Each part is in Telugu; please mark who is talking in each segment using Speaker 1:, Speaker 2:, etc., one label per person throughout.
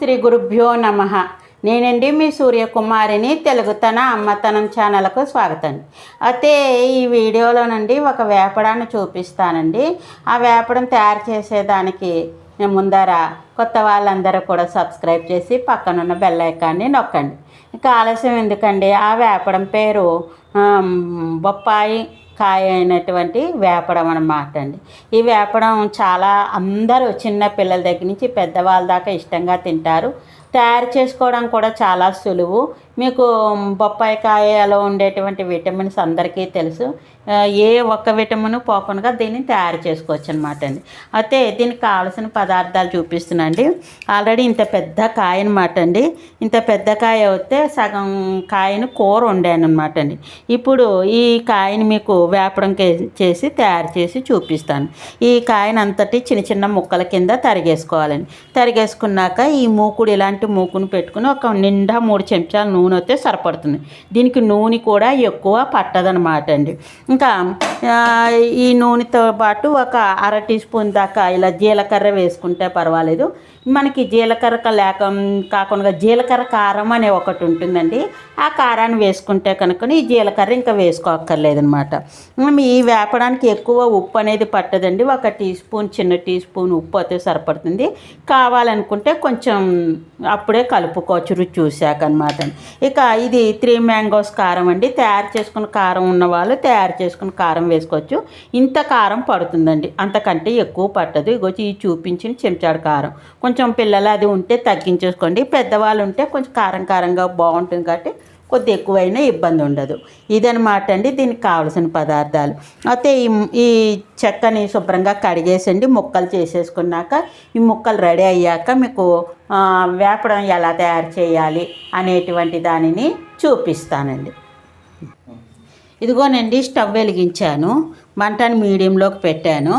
Speaker 1: శ్రీ గురుభ్యో నమ. నేనండి మీ సూర్యకుమారిని తెలుగుతన అమ్మతనం ఛానల్కు స్వాగతం. అయితే ఈ వీడియోలోనండి ఒక వేపడాన్ని చూపిస్తానండి. ఆ వేపడం తయారు చేసేదానికి ముందర కొత్త వాళ్ళందరూ కూడా సబ్స్క్రైబ్ చేసి పక్కనున్న బెల్ ఐకాన్ని నొక్కండి. ఇంకా ఆలస్యం ఎందుకండి? ఆ వేపడం పేరు బొప్పాయి కాయ అయినటువంటి వేపడం అన్నమాట అండి. ఈ వేపడం చాలా అందరూ చిన్న పిల్లల దగ్గర నుంచి పెద్దవాళ్ళ దాకా ఇష్టంగా తింటారు. తయారు చేసుకోవడం కూడా చాలా సులువు. మీకు బొప్పాయి కాయలో ఉండేటువంటి విటమిన్స్ అందరికీ తెలుసు. ఏ ఒక్క విటమిన్ పోకుండా దీన్ని తయారు చేసుకోవచ్చు అనమాట అండి. అయితే దీనికి కావాల్సిన పదార్థాలు చూపిస్తున్నాండి ఆల్రెడీ ఇంత పెద్ద కాయ అనమాట అండి. ఇంత పెద్ద కాయ అయితే సగం కాయను కూర వండాను అనమాట అండి. ఇప్పుడు ఈ కాయని మీకు వేపడం కే- చేసి తయారు చేసి చూపిస్తాను. ఈ కాయను అంతటి చిన్న చిన్న ముక్కల కింద తరిగేసుకోవాలండి. తరిగేసుకున్నాక ఈ మూకుడు ఇలాంటి మూకుని పెట్టుకుని ఒక నిండా మూడు చెంచాల నూనె నూనె అయితే సరిపడుతుంది. దీనికి నూనె కూడా ఎక్కువ పట్టదనమాట అండి. ఇంకా ఈ నూనెతో పాటు ఒక అర టీ స్పూన్ దాకా ఇలా జీలకర్ర వేసుకుంటే పర్వాలేదు. మనకి జీలకర్ర లేక కాకుండా జీలకర్ర కారం అనే ఒకటి ఉంటుందండి. ఆ కారాన్ని వేసుకుంటే కనుక ఈ జీలకర్ర ఇంకా వేసుకోక్కర్లేదనమాట ఈ వేపడానికి ఎక్కువ ఉప్పు అనేది పట్టదండి. ఒక టీ స్పూన్ చిన్న టీ స్పూన్ ఉప్పు అయితే సరిపడుతుంది. కావాలనుకుంటే కొంచెం అప్పుడే కలుపుకోవచ్చు రుచి చూశాక అనమాట ఇక ఇది త్రీ మ్యాంగోస్ కారం అండి. తయారు చేసుకున్న కారం ఉన్న వాళ్ళు తయారు చేసుకున్న కారం వేసుకోవచ్చు. ఇంత కారం పడుతుందండి. అంతకంటే ఎక్కువ పట్టదు. ఇగో ఈ చూపించిన చెంచాడు కారం. కొంచెం పిల్లలు అది ఉంటే తగ్గించేసుకోండి. పెద్దవాళ్ళు ఉంటే కొంచెం కారం కారంగా బాగుంటుంది కాబట్టి కొద్ది ఎక్కువైనా ఇబ్బంది ఉండదు. ఇదనమాట అండి దీనికి కావలసిన పదార్థాలు. అయితే ఈ ఈ చెక్కని శుభ్రంగా కడిగేసండి. ముక్కలు చేసేసుకున్నాక ఈ ముక్కలు రెడీ అయ్యాక మీకు వేపడం ఎలా తయారు చేయాలి అనేటువంటి దానిని చూపిస్తానండి. ఇదిగోనండి స్టవ్ వెలిగించాను. మంటని మీడియంలోకి పెట్టాను.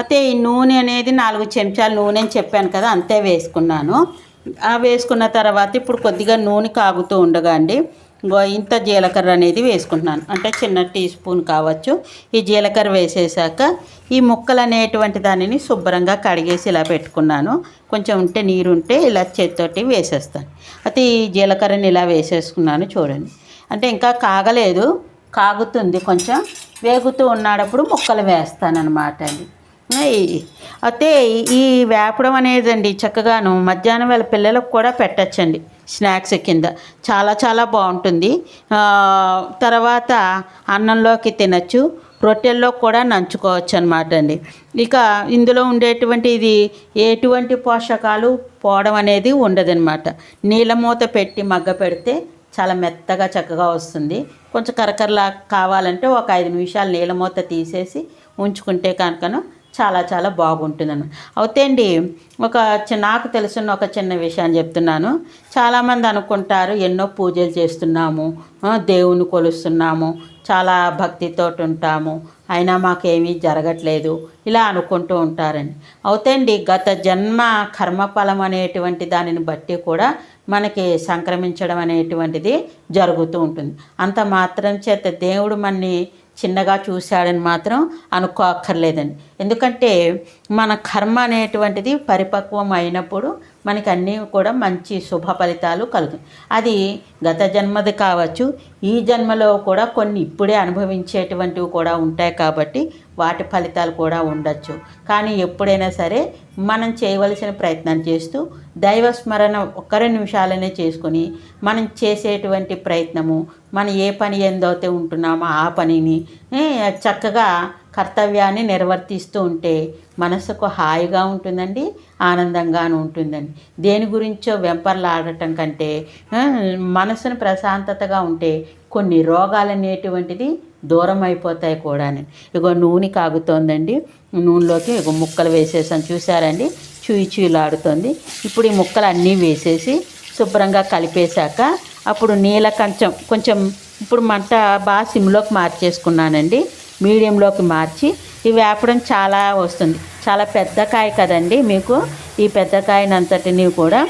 Speaker 1: అయితే ఈ నూనె అనేది నాలుగు చెంచాలు నూనె అని చెప్పాను కదా అంతే వేసుకున్నాను. ఆ వేసుకున్న తర్వాత ఇప్పుడు కొద్దిగా నూనె కాగుతూ ఉండగా అండి ఇంత జీలకర్ర అనేది వేసుకుంటున్నాను. అంటే చిన్న టీ స్పూన్ కావచ్చు. ఈ జీలకర్ర వేసేసాక ఈ ముక్కలు అనేటువంటి దానిని శుభ్రంగా కడిగేసి ఇలా పెట్టుకున్నాను. కొంచెం ఉంటే నీరు ఉంటే ఇలా చేతితోటి వేసేస్తాను. అయితే ఈ జీలకర్రని ఇలా వేసేసుకున్నాను చూడండి. అంటే ఇంకా కాగలేదు. కాగుతుంది. కొంచెం వేగుతూ ఉన్నాడప్పుడు ముక్కలు వేస్తానన్నమాట అండి. అయితే ఈ వేపడం అనేదండి చక్కగాను మధ్యాహ్నం వేళ పిల్లలకు కూడా పెట్టచ్చండి స్నాక్స్ కింద. చాలా చాలా బాగుంటుంది. తర్వాత అన్నంలోకి తినచ్చు రొట్టెల్లో కూడా నంచుకోవచ్చు అనమాట అండి. ఇక ఇందులో ఉండేటువంటి ఇది ఎటువంటి పోషకాలు పోవడం అనేది ఉండదనమాట నీళ్ళ మూత పెట్టి మగ్గ పెడితే చాలా మెత్తగా చక్కగా వస్తుంది. కొంచెం కరకరలా కావాలంటే ఒక ఐదు నిమిషాలు నీళ్ళ మూత తీసేసి ఉంచుకుంటే కనుకను చాలా చాలా బాగుంటుందన్న అవుతే అండి ఒక చి- నాకు తెలుసున్న ఒక చిన్న విషయాన్ని చెప్తున్నాను. చాలామంది అనుకుంటారు ఎన్నో పూజలు చేస్తున్నాము దేవుని కొలుస్తున్నాము చాలా భక్తితో ఉంటాము అయినా మాకేమీ జరగట్లేదు ఇలా అనుకుంటూ ఉంటారండి. అవుతండి గత జన్మ కర్మఫలం అనేటువంటి దానిని బట్టి కూడా మనకి సంక్రమించడం అనేటువంటిది జరుగుతూ ఉంటుంది. అంత మాత్రం చేత దేవుడు మనని చిన్నగా చూశాడని మాత్రం అనుకోక్కర్లేదండి. ఎందుకంటే మన కర్మ అనేటువంటిది పరిపక్వం అయినప్పుడు మనకి అన్నీ కూడా మంచి శుభ ఫలితాలు కలుగుతాయి. అది గత జన్మది కావచ్చు ఈ జన్మలో కూడా కొన్ని ఇప్పుడే అనుభవించేటువంటివి కూడా ఉంటాయి కాబట్టి వాటి ఫలితాలు కూడా ఉండొచ్చు. కానీ ఎప్పుడైనా సరే మనం చేయవలసిన ప్రయత్నం చేస్తూ దైవ స్మరణ ఒక్క రెండు నిమిషాలనే చేసుకొని మనం చేసేటువంటి ప్రయత్నము మనం ఏ పని ఏందైతే ఉంటున్నామో ఆ పనిని చక్కగా కర్తవ్యాన్ని నిర్వర్తిస్తూ ఉంటే మనసుకు హాయిగా ఉంటుందండి ఆనందంగాను ఉంటుందండి. దేని గురించో వెంపర్లాడటం కంటే మనసును ప్రశాంతతగా ఉంటే కొన్ని రోగాలు అనేటువంటిది దూరం అయిపోతాయి కూడా ఇగో నూనె కాగుతోందండి. నూనెలోకి ఇగో ముక్కలు వేసేసాను. చూసారండి చూయి చూయిలాడుతుంది ఇప్పుడు ఈ ముక్కలు అన్నీ వేసేసి శుభ్రంగా కలిపేశాక అప్పుడు నీళ్ళ కొంచెం కొంచెం ఇప్పుడు మంట బాగా సిమ్లోకి మార్చేసుకున్నానండి. మీడియంలోకి మార్చి ఈ వేపడం చాలా వస్తుంది. చాలా పెద్ద కాయ కదండి మీకు. ఈ పెద్ద కాయనంతటిని కూడా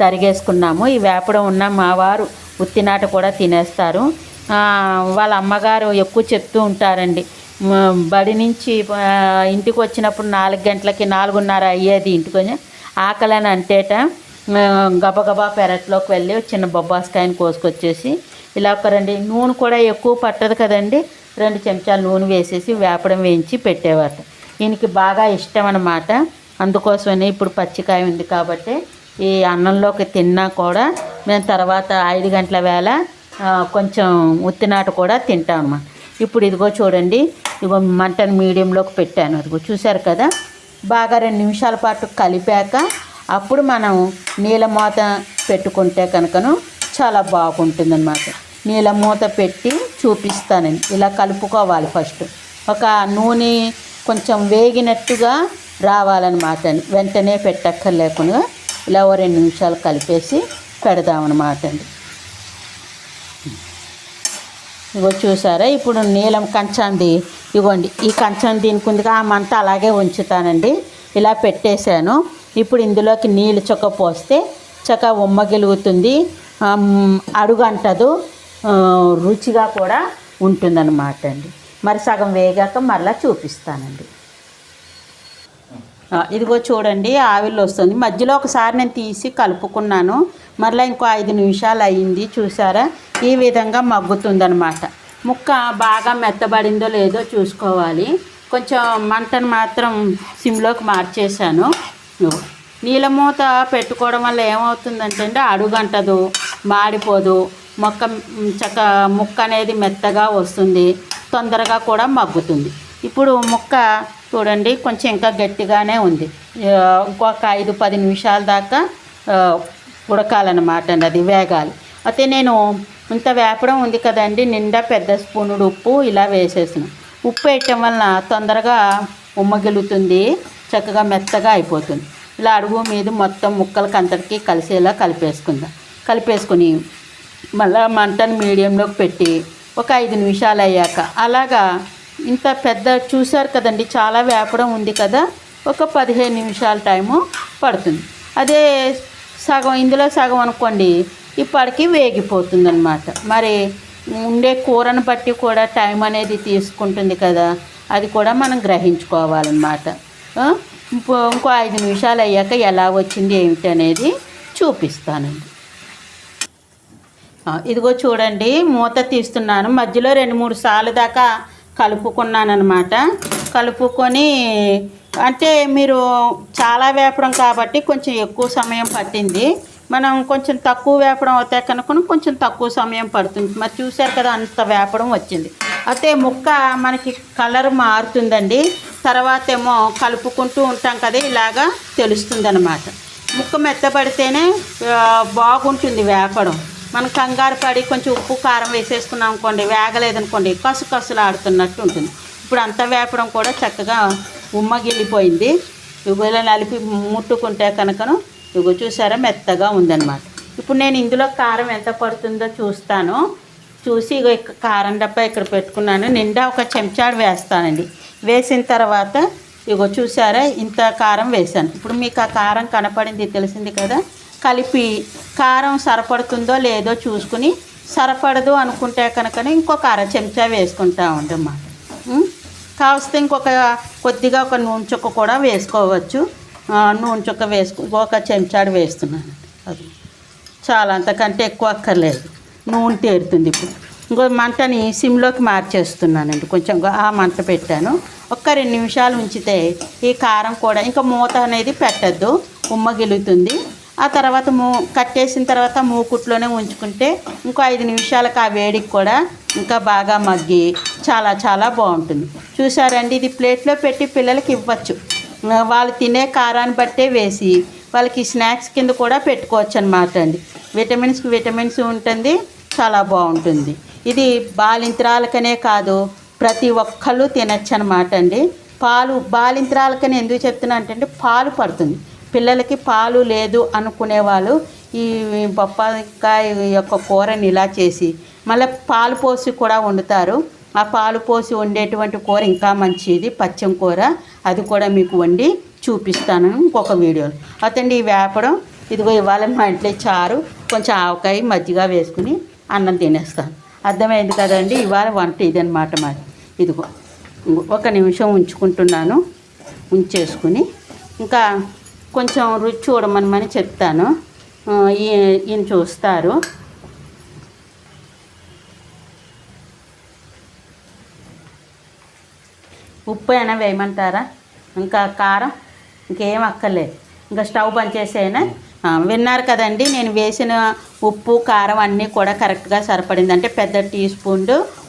Speaker 1: తరిగేసుకున్నాము. ఈ వేపడం ఉన్న మా వారు ఉత్తినాట కూడా తినేస్తారు. వాళ్ళ అమ్మగారు ఎక్కువ చెప్తూ ఉంటారండి. బడి నుంచి ఇంటికి వచ్చినప్పుడు నాలుగు గంటలకి నాలుగున్నర అయ్యేది ఇంటికి ఆకలి అని అంటేట గబగబా పెరట్లోకి వెళ్ళి చిన్న బొబ్బాస్కాయని కోసుకొచ్చేసి ఇలా ఒక రెండు నూనె కూడా ఎక్కువ పట్టదు కదండి. రెండు చెంచాలు నూనె వేసేసి వేపడం వేయించి పెట్టేవారు. ఈయనకి బాగా ఇష్టం అన్నమాట. అందుకోసమని ఇప్పుడు పచ్చికాయ ఉంది కాబట్టి ఈ అన్నంలోకి తిన్నా కూడా మేము తర్వాత ఐదు గంటల వేళ కొంచెం ఉత్తినాట కూడా తింటాం అన్నమాట ఇప్పుడు ఇదిగో చూడండి ఇదిగో మంటను మీడియంలోకి పెట్టాను. అదిగో చూశారు కదా? బాగా రెండు నిమిషాల పాటు కలిపాక అప్పుడు మనం నీళ్ళ మూత పెట్టుకుంటే కనుకను చాలా బాగుంటుందన్నమాట. నీళ్ళ మూత పెట్టి చూపిస్తానండి. ఇలా కలుపుకోవాలి ఫస్ట్. ఒక నూనె కొంచెం వేగినట్టుగా రావాలన్నమాట అండి. వెంటనే పెట్టక్కర్లేకుండా ఇలా ఓ రెండు నిమిషాలు కలిపేసి పెడదామన్నమాట అండి. ఇగో చూసారా? ఇప్పుడు నీలం కంచంది ఇగోండి ఈ కంచం దీనికి ఉందిగా ఆ మంట అలాగే ఉంచుతానండి. ఇలా పెట్టేశాను. ఇప్పుడు ఇందులోకి నీళ్ళు చొక్క పోస్తే చక్క ఉమ్మగిలుగుతుంది ఆమ్, అడుగంటదు. రుచిగా కూడా ఉంటుందన్నమాట అండి మరి సగం వేగాక మరలా చూపిస్తానండి. ఇదిగో చూడండి ఆవిల్ వస్తుంది. మధ్యలో ఒకసారి నేను తీసి కలుపుకున్నాను. మరలా ఇంకో ఐదు నిమిషాలు అయ్యింది చూసారా? ఈ విధంగా మగ్గుతుందనమాట ముక్క బాగా మెత్తబడిందో లేదో చూసుకోవాలి. కొంచెం మంటను మాత్రం సిమ్లోకి మార్చేశాను. నీలమూత నీళ్ళ మూత పెట్టుకోవడం వల్ల ఏమవుతుందంటే అండి అడుగంటదు మాడిపోదు. మొక్క చక్క ముక్క అనేది మెత్తగా వస్తుంది తొందరగా కూడా మగ్గుతుంది. ఇప్పుడు ముక్క చూడండి కొంచెం ఇంకా గట్టిగానే ఉంది. ఇంకొక ఐదు పది నిమిషాల దాకా ఉడకాలన్నమాట అండి అది వేగాలి. అయితే నేను ఇంత వేపడం ఉంది కదండి నిండా పెద్ద స్పూనుడు ఉప్పు ఇలా వేసేసిన. ఉప్పు వేయటం వలన తొందరగా ఉమ్మగిలుతుంది చక్కగా మెత్తగా అయిపోతుంది. ఇలా అడుగు మీద మొత్తం ముక్కలకి అంతటికీ కలిసేలా కలిపేసుకుందాం. కలిపేసుకుని మళ్ళీ మంటను మీడియంలోకి పెట్టి ఒక ఐదు నిమిషాలు అయ్యాక అలాగా ఇంత పెద్ద చూశారు కదండి చాలా వేపడం ఉంది కదా ఒక పదిహేను నిమిషాల టైము పడుతుంది. అదే సగం ఇందులో సగం అనుకోండి ఇప్పటికి వేగిపోతుంది అనమాట మరి ఉండే కూరను బట్టి కూడా టైం అనేది తీసుకుంటుంది కదా అది కూడా మనం గ్రహించుకోవాలన్నమాట. ఇంకో ఐదు నిమిషాలు అయ్యాక ఎలా వచ్చింది ఏమిటి అనేది చూపిస్తానండి. ఇదిగో చూడండి మూత తీస్తున్నాను. మధ్యలో రెండు మూడు సార్లు దాకా కలుపుకున్నాను అనమాట కలుపుకొని అంటే మీరు చాలా వేపడం కాబట్టి కొంచెం ఎక్కువ సమయం పట్టింది. మనం కొంచెం తక్కువ వేపడం అవుతాయి కనుక కొంచెం తక్కువ సమయం పడుతుంది. మరి చూశారు కదా అంత వేపడం వచ్చింది. అయితే ముక్క మనకి కలర్ మారుతుందండి. తర్వాత ఏమో కలుపుకుంటూ ఉంటాం కదా ఇలాగా తెలుస్తుంది అనమాట ముక్క మెత్తపడితేనే బాగుంటుంది వేపడం. మనం కంగారు పడి కొంచెం ఉప్పు కారం వేసేసుకున్నాం అనుకోండి వేగలేదనుకోండి కసు కసులు ఆడుతున్నట్టు ఉంటుంది. ఇప్పుడు అంత వేపడం కూడా చక్కగా ఉమ్మగిల్లిపోయింది. ఇవ్వలో నలిపి ముట్టుకుంటే కనుకను ఇగో చూసారా మెత్తగా ఉందన్నమాట. ఇప్పుడు నేను ఇందులో కారం ఎంత పడుతుందో చూస్తాను. చూసి ఇగో ఇక్కడ కారం డబ్బా ఇక్కడ పెట్టుకున్నాను. నిండా ఒక చెంచాడు వేస్తానండి. వేసిన తర్వాత ఇగో చూసారా ఇంత కారం వేసాను ఇప్పుడు మీకు ఆ కారం కనపడింది తెలిసింది కదా? కలిపి కారం సరిపడుతుందో లేదో చూసుకుని సరిపడదు అనుకుంటే కనుక ఇంకొక అర చెంచా వేసుకుంటా ఉండమాట కావస్తే ఇంకొక కొద్దిగా ఒక నూనె చుక్క కూడా వేసుకోవచ్చు. నూనె చుక్క వేసుకు ఒక చెంచాడు వేస్తున్నాను. అది చాలా అంతకంటే ఎక్కువ అక్కర్లేదు. నూనె తేరుతుంది ఇప్పుడు. ఇంకో మంటని సిమ్లోకి మార్చేస్తున్నానండి కొంచెం ఆ మంట పెట్టాను. ఒక్క రెండు నిమిషాలు ఉంచితే ఈ కారం కూడా ఇంకా మూత అనేది పెట్టద్దు. ఉమ్మగిలుతుంది ఆ తర్వాత మూ కట్టేసిన తర్వాత మూకుట్లోనే ఉంచుకుంటే ఇంకో ఐదు నిమిషాలకు ఆ వేడికి కూడా ఇంకా బాగా మగ్గి చాలా చాలా బాగుంటుంది. చూసారండి ఇది ప్లేట్లో పెట్టి పిల్లలకి ఇవ్వచ్చు. వాళ్ళు తినే కారాన్ని బట్టే వేసి వాళ్ళకి స్నాక్స్ కింద కూడా పెట్టుకోవచ్చు అనమాట అండి. విటమిన్స్కి విటమిన్స్ ఉంటుంది చాలా బాగుంటుంది. ఇది బాలింత్రాలకనే కాదు ప్రతి ఒక్కళ్ళు తినచ్చు అనమాట అండి. పాలు బాలింత్రాలకని ఎందుకు చెప్తున్నా అంటే పాలు పడుతుంది. పిల్లలకి పాలు లేదు అనుకునే వాళ్ళు ఈ బొప్పాయికాయ యొక్క కూరని ఇలా చేసి మళ్ళీ పాలు పోసి కూడా వండుతారు. ఆ పాలు పోసి వండేటువంటి కూర ఇంకా మంచిది పచ్చం కూర. అది కూడా మీకు వండి చూపిస్తాను ఇంకొక వీడియోలో అతండి ఈ వేపడం ఇదిగో ఇవాళ మా ఇంట్లో చారు కొంచెం ఆవకాయ మజ్జిగ వేసుకుని అన్నం తినేస్తాను. అర్థమైంది కదండి? ఇవాళ వంట ఇదనమాట మరి ఇదిగో ఒక నిమిషం ఉంచుకుంటున్నాను ఉంచేసుకుని. ఇంకా కొంచెం రుచి చూడమనమని చెప్తాను. ఈ- ఈయన చూస్తారు. ఉప్పు అయినా వేయమంటారా? ఇంకా కారం ఇంకేం అక్కర్లేదు. ఇంకా స్టవ్ బంద్ చేసేనా విన్నారు కదండి నేను వేసిన ఉప్పు కారం అన్నీ కూడా కరెక్ట్గా సరిపడింది. అంటే పెద్ద టీ స్పూన్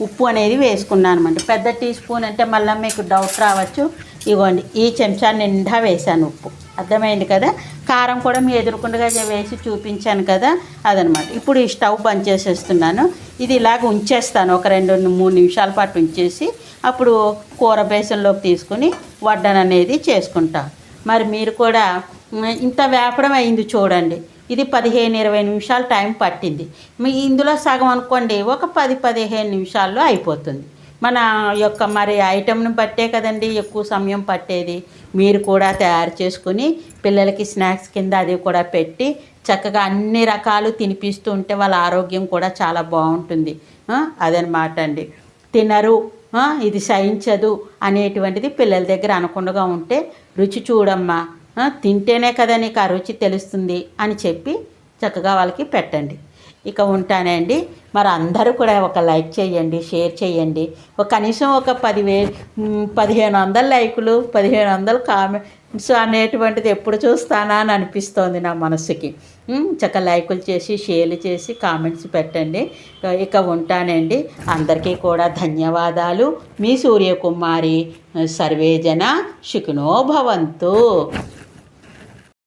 Speaker 1: ఉప్పు అనేది వేసుకున్నాను అనమాట పెద్ద టీ స్పూన్ అంటే మళ్ళీ మీకు డౌట్ రావచ్చు. ఇవ్వండి ఈ చెంచా నిండా వేసాను ఉప్పు. అర్థమైంది కదా? కారం కూడా మీ ఎదురుకుండగా వేసి చూపించాను కదా? అదనమాట. ఇప్పుడు ఈ స్టవ్ బంద్ చేసేస్తున్నాను. ఇది ఇలాగ ఉంచేస్తాను. ఒక రెండు మూడు నిమిషాల పాటు ఉంచేసి అప్పుడు కూర బేసంలోకి తీసుకుని వడ్డన అనేది చేసుకుంటాం. మరి మీరు కూడా ఇంత వేపడం అయింది చూడండి. ఇది పదిహేను ఇరవై నిమిషాలు టైం పట్టింది. మీ ఇందులో సగం అనుకోండి ఒక పది పదిహేను నిమిషాల్లో అయిపోతుంది. మన యొక్క మరి ఐటెంను బట్టే కదండి ఎక్కువ సమయం పట్టేది. మీరు కూడా తయారు చేసుకుని పిల్లలకి స్నాక్స్ కింద అది కూడా పెట్టి చక్కగా అన్ని రకాలు తినిపిస్తూ ఉంటే వాళ్ళ ఆరోగ్యం కూడా చాలా బాగుంటుంది. అదనమాట అండి. తినరు ఇది సహించదు అనేటువంటిది పిల్లల దగ్గర అనకుండా ఉంటే రుచి చూడమ్మా తింటేనే కదా నీకు ఆ రుచి తెలుస్తుంది అని చెప్పి చక్కగా వాళ్ళకి పెట్టండి. ఇక ఉంటానండి. మరి అందరూ కూడా ఒక లైక్ చేయండి షేర్ చేయండి. ఒక కనీసం ఒక పదివే పదిహేను వందల లైకులు పదిహేను వందల కామెంట్స్ అనేటువంటిది ఎప్పుడు చూస్తానా అని అనిపిస్తోంది నా మనసుకి చక్క లైకులు చేసి షేర్లు చేసి కామెంట్స్ పెట్టండి. ఇక ఉంటానండి. అందరికీ కూడా ధన్యవాదాలు. మీ సూర్యకుమారి సర్వేజన శుకునో భవంతు.